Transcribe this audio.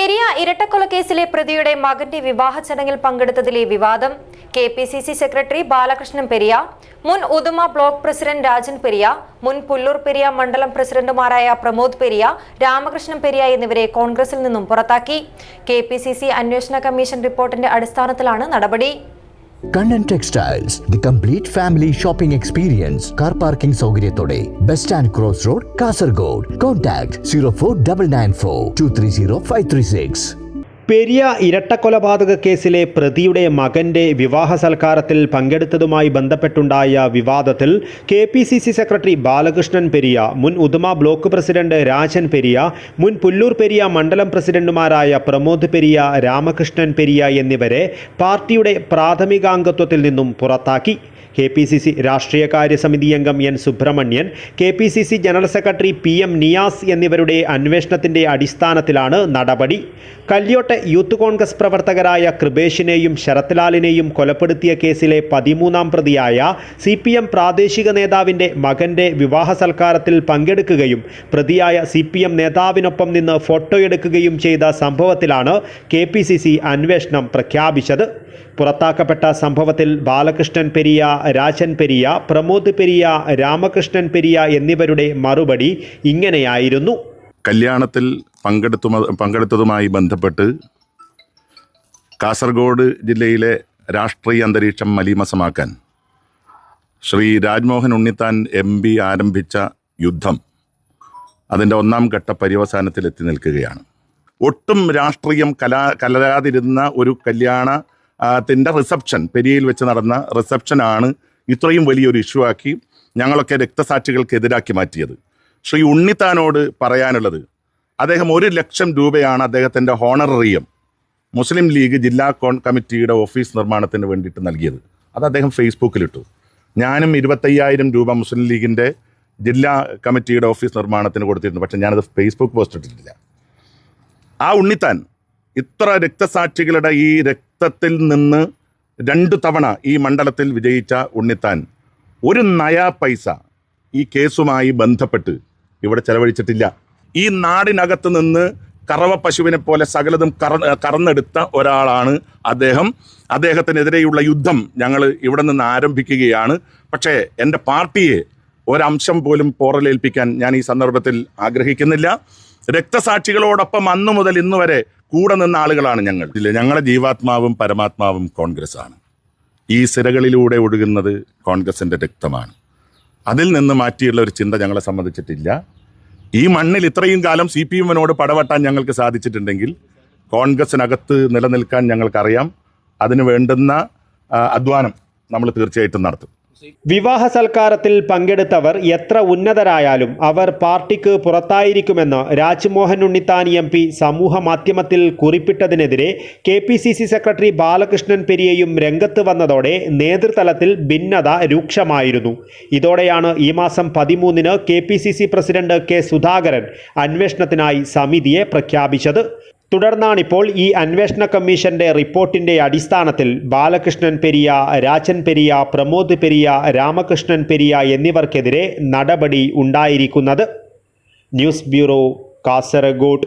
പെരിയ ഇരട്ടക്കൊലക്കേസിലെ പ്രതിയുടെ മകന്റെ വിവാഹ ചടങ്ങിൽ പങ്കെടുത്തതിലെ വിവാദം. K P C C secretary Balakrishnan Periya മുൻ ഉദുമ ബ്ലോക്ക് പ്രസിഡന്റ് രാജൻ പെരിയ മുൻ പുല്ലൂർ പെരിയ മണ്ഡലം പ്രസിഡന്റുമാരായ പ്രമോദ് പെരിയ രാമകൃഷ്ണൻ പെരിയ എന്നിവരെ കോൺഗ്രസിൽ നിന്നും പുറത്താക്കി. കെ അന്വേഷണ കമ്മീഷൻ റിപ്പോർട്ടിന്റെ അടിസ്ഥാനത്തിലാണ് നടപടി. Kannan textiles the complete family shopping experience car parking സൗകര്യത്തോടെ bus stand cross road Kasaragod contact zero four double nine four two three zero five three six Periya ഇരട്ടക്കൊലപാതക കേസിലെ പ്രതിയുടെ മകന്റെ വിവാഹ സൽക്കാരത്തിൽ പങ്കെടുത്തതുമായി ബന്ധപ്പെട്ടുണ്ടായ വിവാദത്തിൽ K P C C secretary Balakrishnan Periya മുൻ Uduma block president Rajan Periya മുൻ പുല്ലൂർ പെരിയ മണ്ഡലം പ്രസിഡന്റുമാരായ പ്രമോദ് പെരിയ രാമകൃഷ്ണൻ പെരിയ എന്നിവരെ പാർട്ടിയുടെ പ്രാഥമികാംഗത്വത്തിൽ നിന്നും പുറത്താക്കി. കെ പി സി സി രാഷ്ട്രീയകാര്യ സമിതി അംഗം N Subramanian K P C C general secretary P M Niyas എന്നിവരുടെ അന്വേഷണത്തിന്റെ അടിസ്ഥാനത്തിലാണ് നടപടി. കല്യോട്ടെ യൂത്ത് കോൺഗ്രസ് പ്രവർത്തകരായ കൃപേഷിനെയും ശരത്ലാലിനെയും കൊലപ്പെടുത്തിയ കേസിലെ പതിമൂന്നാം പ്രതിയായ സി പി എം പ്രാദേശിക നേതാവിന്റെ മകന്റെ വിവാഹ സൽക്കാരത്തിൽ പങ്കെടുക്കുകയും പ്രതിയായ സി പി എം നേതാവിനൊപ്പം നിന്ന് ഫോട്ടോ എടുക്കുകയും ചെയ്ത സംഭവത്തിലാണ് കെ പി സി സി അന്വേഷണം പ്രഖ്യാപിച്ചത്. പുറത്താക്കപ്പെട്ട സംഭവത്തിൽ ബാലകൃഷ്ണൻ പെരിയ രാജൻ പെരിയ പ്രമോദ് പെരിയ രാമകൃഷ്ണൻ പെരിയ എന്നിവരുടെ മറുപടി ഇങ്ങനെയായിരുന്നു. കല്യാണത്തിൽ പങ്കെടുത്തു പങ്കെടുത്തതുമായി ബന്ധപ്പെട്ട് കാസർഗോഡ് ജില്ലയിലെ രാഷ്ട്രീയ അന്തരീക്ഷം മലീമസമാക്കാൻ ശ്രീ രാജ്മോഹൻ ഉണ്ണിത്താൻ എം പി ആരംഭിച്ച യുദ്ധം അതിന്റെ ഒന്നാം ഘട്ട പര്യവസാനത്തിൽ എത്തി നിൽക്കുകയാണ്. ഒട്ടും രാഷ്ട്രീയം കലാ കലരാതിരുന്ന ഒരു കല്യാണ ത്തിന്റെ റിസപ്ഷൻ പെരിയയിൽ വെച്ച് നടന്ന റിസപ്ഷനാണ് ഇത്രയും വലിയൊരു ഇഷ്യൂ ആക്കി ഞങ്ങളൊക്കെ രക്തസാക്ഷികൾക്ക് എതിരാക്കി മാറ്റിയത്. ശ്രീ ഉണ്ണിത്താനോട് പറയാനുള്ളത് അദ്ദേഹം ഒരു ലക്ഷം രൂപയാണ് അദ്ദേഹത്തിന്റെ ഹോണററിയം മുസ്ലിം ലീഗ് ജില്ലാ കോൺ കമ്മിറ്റിയുടെ ഓഫീസ് നിർമ്മാണത്തിന് വേണ്ടിയിട്ട് നൽകിയത്. അത് അദ്ദേഹം ഫേസ്ബുക്കിലിട്ടു. ഞാനും ഇരുപത്തയ്യായിരം രൂപ മുസ്ലിം ലീഗിന്റെ ജില്ലാ കമ്മിറ്റിയുടെ ഓഫീസ് നിർമ്മാണത്തിന് കൊടുത്തിരുന്നു പക്ഷേ ഞാനത് ഫേസ്ബുക്ക് പോസ്റ്റ് ഇട്ടിട്ടില്ല ആ ഉണ്ണിത്താൻ ഇത്ര രക്തസാക്ഷികളുടെ ഈ രക്തത്തിൽ നിന്ന് രണ്ടു തവണ ഈ മണ്ഡലത്തിൽ വിജയിച്ച ഉണ്ണിത്താൻ ഒരു നയാ പൈസ ഈ കേസുമായി ബന്ധപ്പെട്ട് ഇവിടെ ചെലവഴിച്ചിട്ടില്ല. ഈ നാടിനകത്ത് നിന്ന് കറവ പശുവിനെ പോലെ സകലതും കറ കറന്നെടുത്ത ഒരാളാണ് അദ്ദേഹം. അദ്ദേഹത്തിനെതിരെയുള്ള യുദ്ധം ഞങ്ങൾ ഇവിടെ നിന്ന് ആരംഭിക്കുകയാണ്. പക്ഷേ എന്റെ പാർട്ടിയെ ഒരംശം പോലും പോറലേൽപ്പിക്കാൻ ഞാൻ ഈ സന്ദർഭത്തിൽ ആഗ്രഹിക്കുന്നില്ല. രക്തസാക്ഷികളോടൊപ്പം അന്നു മുതൽ ഇന്ന് വരെ കൂടെ നിന്ന ആളുകളാണ് ഞങ്ങൾ. ഇല്ല ഞങ്ങളുടെ ജീവാത്മാവും പരമാത്മാവും കോൺഗ്രസ് ആണ് ഈ സിരകളിലൂടെ ഒഴുകുന്നത് കോൺഗ്രസിന്റെ രക്തമാണ്. അതിൽ നിന്ന് മാറ്റിയുള്ള ഒരു ചിന്ത ഞങ്ങളെ സംബന്ധിച്ചിട്ടില്ല. ഈ മണ്ണിൽ ഇത്രയും കാലം സി പി എമ്മിനോട് പടവട്ടാൻ ഞങ്ങൾക്ക് സാധിച്ചിട്ടുണ്ടെങ്കിൽ കോൺഗ്രസിനകത്ത് നിലനിൽക്കാൻ ഞങ്ങൾക്കറിയാം. അതിന് വേണ്ടുന്ന അധ്വാനം നമ്മൾ തീർച്ചയായിട്ടും നടത്തും. വിവാഹ സൽക്കാരത്തിൽ പങ്കെടുത്തവർ എത്ര ഉന്നതരായാലും അവർ പാർട്ടിക്ക് പുറത്തായിരിക്കുമെന്ന് രാജ്മോഹൻ ഉണ്ണിത്താനി എം പി സമൂഹ മാധ്യമത്തിൽ കുറിപ്പിട്ടതിനെതിരെ K P C C secretary Balakrishnan പെരിയയും രംഗത്ത് വന്നതോടെ നേതൃതലത്തിൽ ഭിന്നത രൂക്ഷമായിരുന്നു. ഇതോടെയാണ് ഈ മാസം പതിമൂന്നിന് K P C C president K Sudhakaran അന്വേഷണത്തിനായി സമിതിയെ പ്രഖ്യാപിച്ചത്. തുടർന്നാണിപ്പോൾ ഈ അന്വേഷണ കമ്മീഷന്റെ റിപ്പോർട്ടിന്റെ അടിസ്ഥാനത്തിൽ ബാലകൃഷ്ണൻ പെരിയ രാജൻ പെരിയ പ്രമോദ് പെരിയ രാമകൃഷ്ണൻ പെരിയ എന്നിവർക്കെതിരെ നടപടി ഉണ്ടായിരിക്കുന്നത്. News bureau Kasaragod.